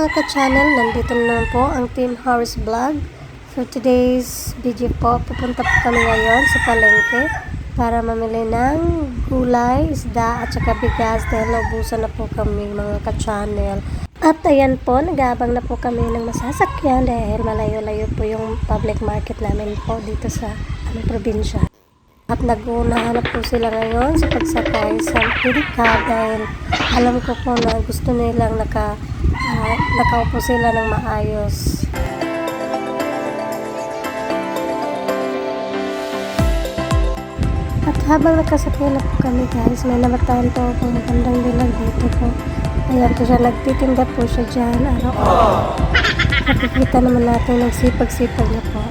mga ka-channel, nandito na po ang Team Horace Vlog. For today's video po, pupunta po kami ngayon sa palengke para mamili ng gulay, isda at saka bigas dahil naubusan na po kami mga ka-channel. At ayan po, nag-aabang na po kami ng masasakyan dahil malayo-layo po yung public market namin po dito sa aming probinsya. At nag-uunahan na po sila ngayon sa pagsakay sa pedicab dahil alam ko po na gusto nilang naka, ah, nakaupo sila ng maayos. At habang nakasakay na po kami guys, may namataan po akong magandang dilag dito po. Ayan po siya, nagtitinda po siya dyan araw-araw. Nakikita naman natin nagsipag-sipag na po.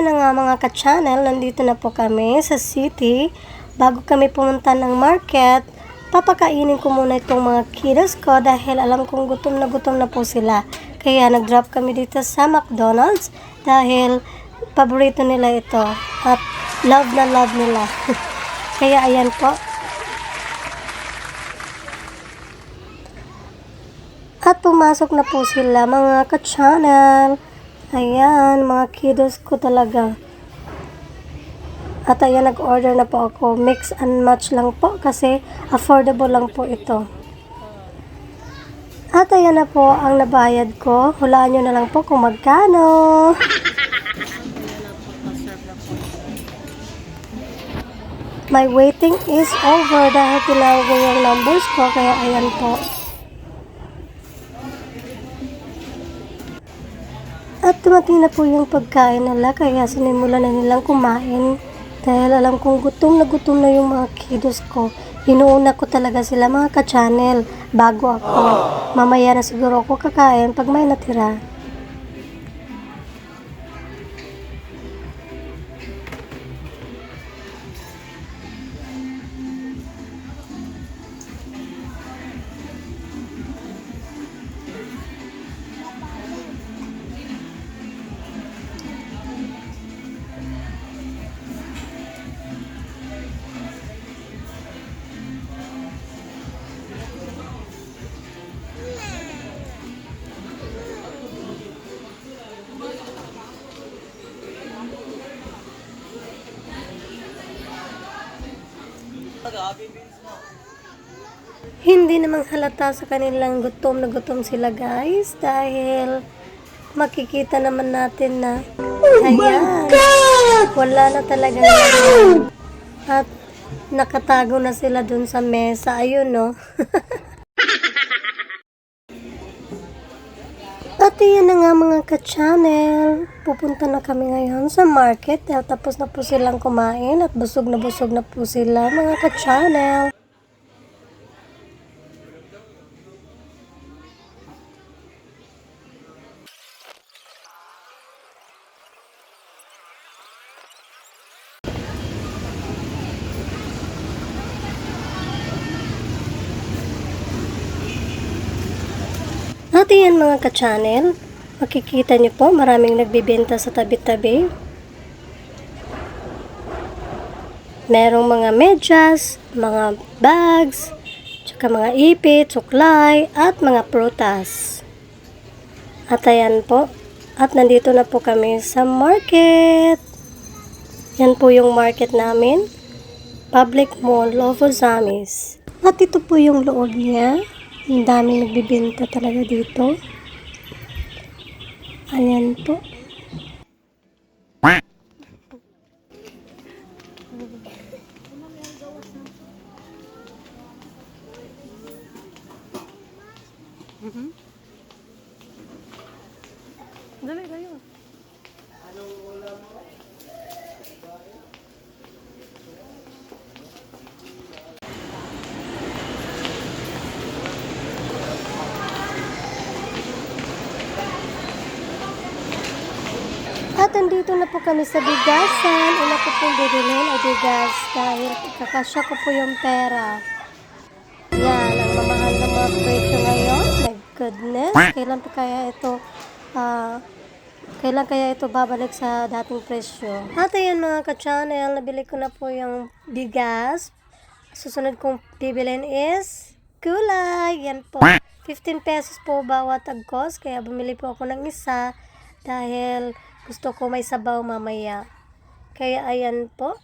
Ayan na nga mga ka-channel, nandito na po kami sa city. Bago kami pumunta ng market, papakainin ko muna itong mga kiddos ko dahil alam kong gutom na gutom na po sila. Kaya nag-drop kami dito sa McDonald's dahil paborito nila ito at love na love nila. Kaya ayan po. At pumasok na po sila mga ka-channel. Ayan, mga kiddos ko talaga. At ayan, nag-order na po ako. Mix and match lang po kasi affordable lang po ito. At ayan na po ang nabayad ko. Hulaan nyo na lang po kung magkano. My waiting is over dahil tinawag yung numbers ko. Kaya ayan po. Dumating na po yung pagkain nila kaya sinimulan na nilang kumain. Dahil alam kong gutom na gutom na yung mga kiddos ko. Inuuna ko talaga sila mga ka-channel bago ako. Mamaya na siguro ako kakain pag may natira. Hindi namang halata sa kanilang gutom na gutom sila guys dahil makikita naman natin na ayan, wala na talaga naman. At nakatago na sila dun sa mesa. Ayun no. At yan na nga mga ka-channel. Pupunta na kami ngayon sa market. Dahil tapos na po silang kumain at busog na busog na po sila mga ka-channel. At yan mga ka-channel, makikita nyo po maraming nagbibenta sa tabi-tabi. Merong mga medyas, mga bags, tsaka mga ipit, suklay, at mga prutas. At ayan po, at nandito na po kami sa market. Yan po yung market namin. Public Mall, Lovozamis. At ito po yung loob niya. Ang daming nagbibenta talaga dito. Ayan po. Dali, layo. At andito na po kami sa bigasan. Una ko pong bibilin ay bigas dahil kakasya ko po yung pera. Yan, ang mamahal na mga presyo ngayon. My goodness, kailan pa kaya ito ah, Kailan kaya ito babalik sa dating presyo? At ayan mga ka-channel, nabili ko na po yung bigas. Susunod kong bibilin is gulay. Yan po. 15 pesos po bawat agkos. Kaya bumili po ako ng isa dahil gusto ko may sabaw mamaya. Kaya ayan po.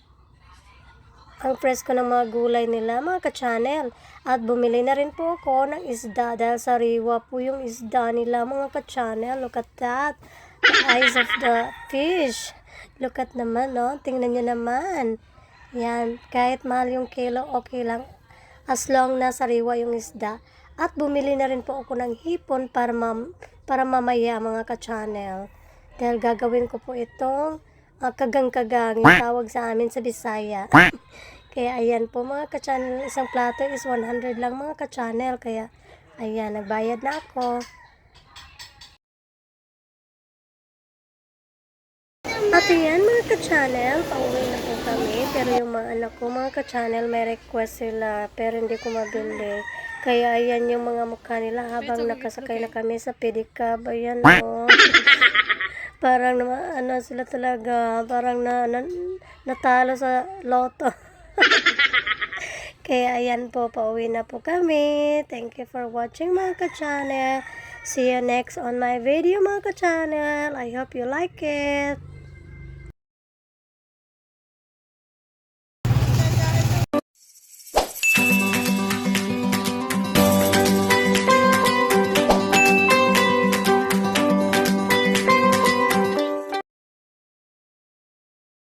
Ang presko ng mga gulay nila, mga ka-channel. At bumili na rin po ako ng isda dahil sariwa po yung isda nila, mga ka-channel. Look at that. The eyes of the fish. Look at naman, no? Tingnan nyo naman. Yan. Kahit mahal yung kilo, okay lang. As long na sariwa yung isda. At bumili na rin po ako ng hipon para, mam para mamaya, mga ka-channel. Dahil gagawin ko po itong uh, kagang-kagang yung tawag sa amin sa Bisaya. Kaya ayan po mga ka-channel, isang plato is 100 lang mga ka-channel. Kaya ayan, nagbayad na ako. At ayan mga ka-channel, pauwi na po kami. Pero yung mga anak ko, mga ka-channel, may request sila pero hindi ko mabili. Kaya ayan yung mga mukha nila habang nakasakay na kami sa pedicab. Ayan o. parang naman, ano sila talaga, parang na, na natalo sa loto. Kaya ayan po, pauwi na po kami. Thank you for watching mga ka-channel. See you next on my video mga ka-channel. I hope you like it.